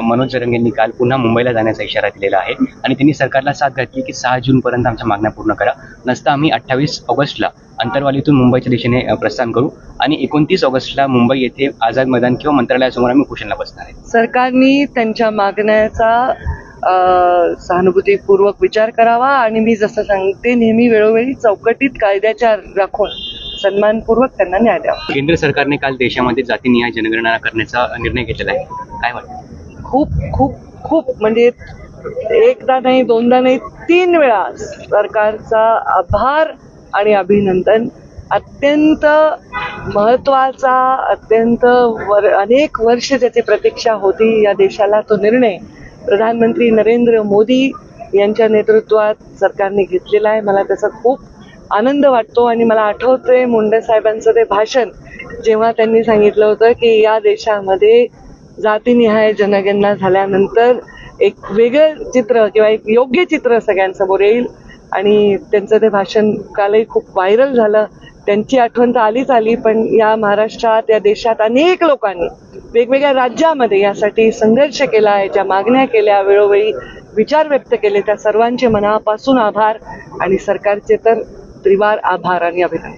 मनोज जरंगेंनी काल पुन्हा मुंबईला जाण्याचा इशारा दिलेला आहे. आणि त्यांनी सरकारला साथ घातली की सहा जूनपर्यंत आमच्या मागण्या पूर्ण करा. नसता आम्ही अठ्ठावीस ऑगस्टला अंतरवालीतून मुंबईच्या दिशेने प्रस्थान करू आणि एकोणतीस ऑगस्टला मुंबई येथे आझाद मैदान किंवा मंत्रालयासमोर आम्ही उपोषणाला बसणार आहे. सरकारने त्यांच्या मागण्याचा सहानुभूतीपूर्वक विचार करावा आणि मी जसं सांगते नेहमी वेळोवेळी चौकटीत कायद्याच्या राखून सन्मानपूर्वक त्यांना न्याय द्यावा. केंद्र सरकारने काल देशामध्ये जातीनिहाय जनगणना करण्याचा निर्णय घेतलेला आहे. काय वाटतं? खूप खूप खूप म्हणजे एकदा नाही दोनदा नाही तीन वेळा सरकारचा आभार आणि अभिनंदन. अत्यंत महत्त्वाचा अत्यंत वर अनेक वर्ष ज्याची प्रतीक्षा होती या देशाला तो निर्णय. प्रधानमंत्री नरेंद्र मोदी यांच्या नेतृत्वात सरकारने घेतलेला आहे. मला त्याचा खूप आनंद वाटतो आणि मला आठवतंय मुंडे साहेबांचं ते भाषण जेव्हा त्यांनी सांगितलं होतं की या देशामध्ये जातीनिहाय जनगणना झाल्यानंतर एक वेगळं चित्र किंवा एक योग्य चित्र सगळ्यांसमोर येईल. आणि त्यांचं ते भाषण कालही खूप व्हायरल झालं. त्यांची आठवण तर आलीच आली पण या महाराष्ट्रात या देशात अनेक लोकांनी वेगवेगळ्या राज्यामध्ये यासाठी संघर्ष केला याच्या मागण्या केल्या वेळोवेळी विचार व्यक्त केले. त्या सर्वांचे मनापासून आभार. आणि सरकारचे तर त्रिवार आभार आणि अभिनंदन.